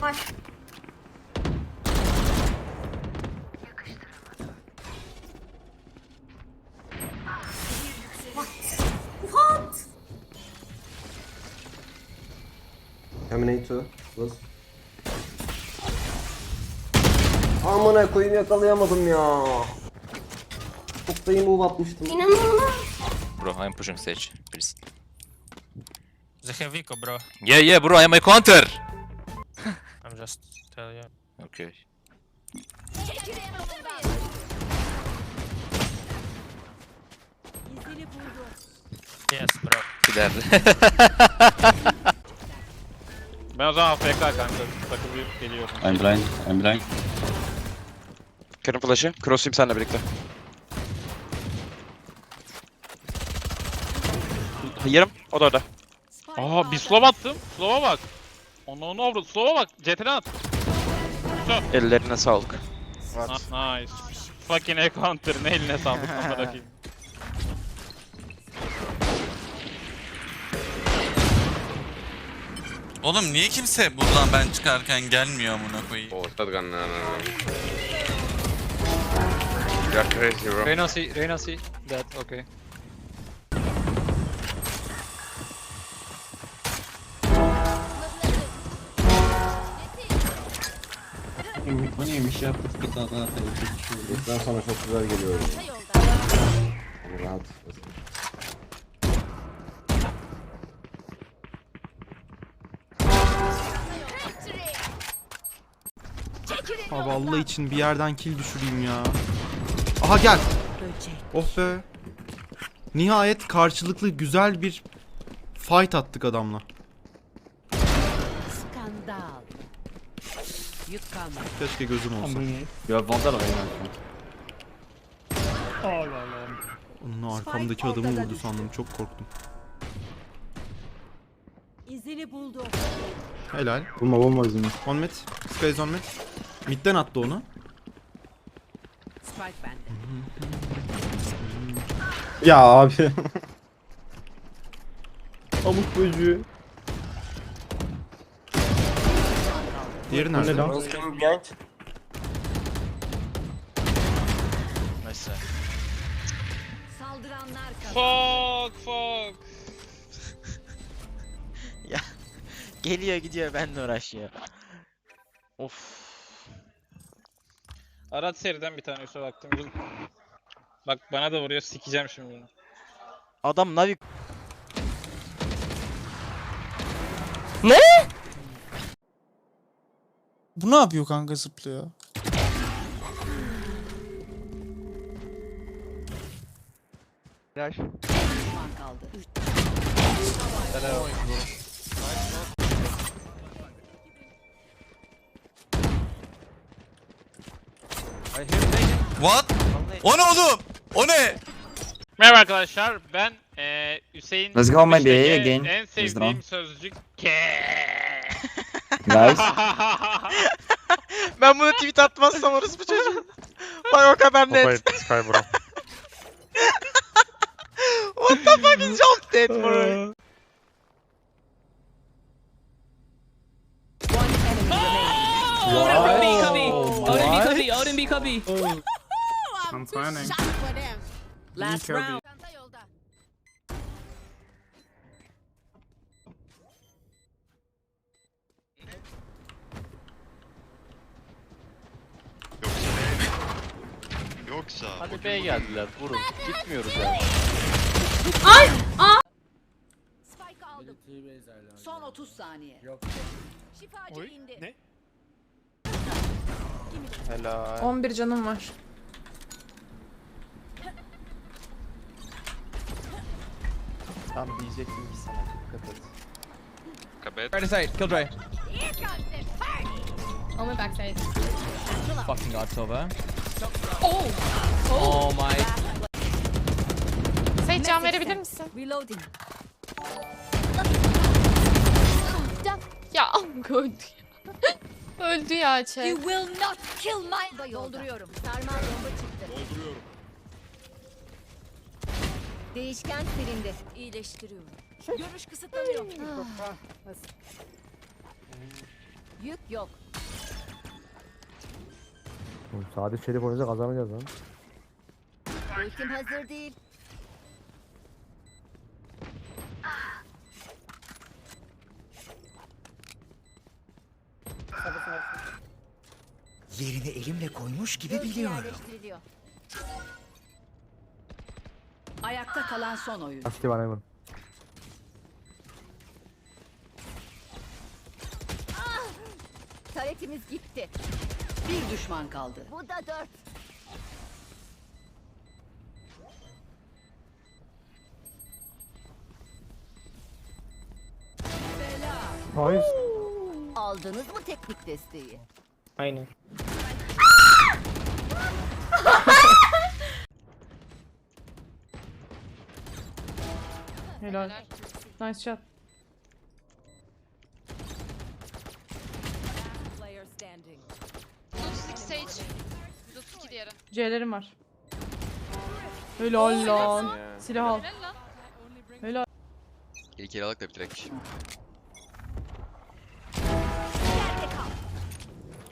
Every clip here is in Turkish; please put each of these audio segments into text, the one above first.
Var. What? Terminator. Buz. Amına koyayım yakalayamadım ya. Çok da iyi move atmıştım. İnanılmaz. Bro, I'm pushing stage, please. Have Vico, bro. Yeah, yeah, bro, I'm a counter! Just tell you. Okay. Yes, bro. Gider. Ben o zaman AFK kanka. Takılayıp geliyorum. I'm blind. I'm blind. Kırın flash'ı. Cross'uyum seninle birlikte. Yarım. O da orada. Aa bir slow attım. Slow'a bak. Onu onu avru. Slow'a bak. CTR'den at. Ellerine sağlık. Ah, nice. Fucking A counter. Ne eline sağlık. Amına koyayım. Oğlum niye kimse buradan ben çıkarken gelmiyor amına koyayım? Reyna C. Reyna C. That. Okay. Bu neymiş ya? Bir daha daha Bizden sonra çok güzel geliyor. Yani rahat. Abi Allah için bir yerden kill düşüreyim ya. Aha gel. Oh be. Nihayet karşılıklı güzel bir fight attık adamla. Yük kalmadı. Keşke gözüm olsa. Ya Vandal var Onun arkamdaki adamı vurdu sandım. Çok korktum. İzini buldu. Helal. Bulma bulma izini. On mid. Sky is on mid. Mid'den attı onu. Spike bende. Ya abi. Amuk böcüğü. Diğeri nerede? Nice. Saldıranlar kazandı. Fuck fuck. Geliyor gidiyor benimle uğraşıyor. Of. Arat seriden bir tane üstüne baktım. Bak bana da vuruyor. Sikeceğim şimdi bunu. Adam Navi Bu ne yapıyor kanka zıplıyor? Düşman kaldı. What? O ne oğlum? O ne? Merhaba arkadaşlar. Ben eee Hüseyin Let's go, my BA again. En Let's sevdiğim sözcük ke. Nice. Ben bunu tweet atmazsam orası bu çocuğun. Bak o kadar net. Sky bro. What the fuck is jump dead bro? One enemy remaining. What? I'm planning. Last round. Hadi B'ye geldiler. Vurun. Gitmiyoruz yani. Spike aldım. Son 30 saniye. Şifacı indi. Ne? Helal. 11 canım var. Tam diyecektim ki sana dikkat et. Kabet. Right side, kill Dre. On my backside. Fucking got over. Oh! Oh my. Sage can verebilir misin? Reloading. Ya öldü ya. öldü ya Çek. You will not kill my... Dolduruyorum. Sarmal bomba çıktı. Dolduruyorum. Değişken silindi. İyileştiriyorum. Görüş kısıtlanıyor. Yük yok. Sadece Şerif oynayacak kazanacağız lan. Ultim hazır değil. Yerini elimle koymuş gibi biliyorum. yerleştiriliyor. Ayakta kalan son oyun. Açtı bana hemen. Taretimiz gitti. Bir düşman kaldı. Bu da dört. Hayır. Aldınız mı teknik desteği? Aynen. Helal. Nice shot. C'lerim var. Helal lan. Silah al. Helal. İlk el alık da bitirek.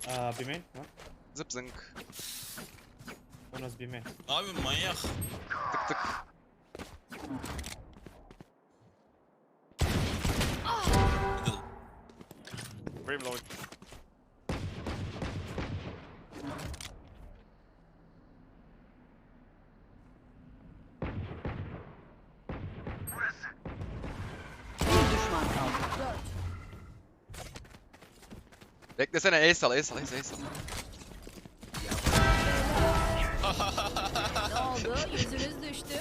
Aa, bir main. Ha? Zıp zınk. O nasıl bir main? Abi manyak. Tık tık. Bir Beklesene el sal el sal el sal el sal. Ne oldu? Yüzünüz düştü.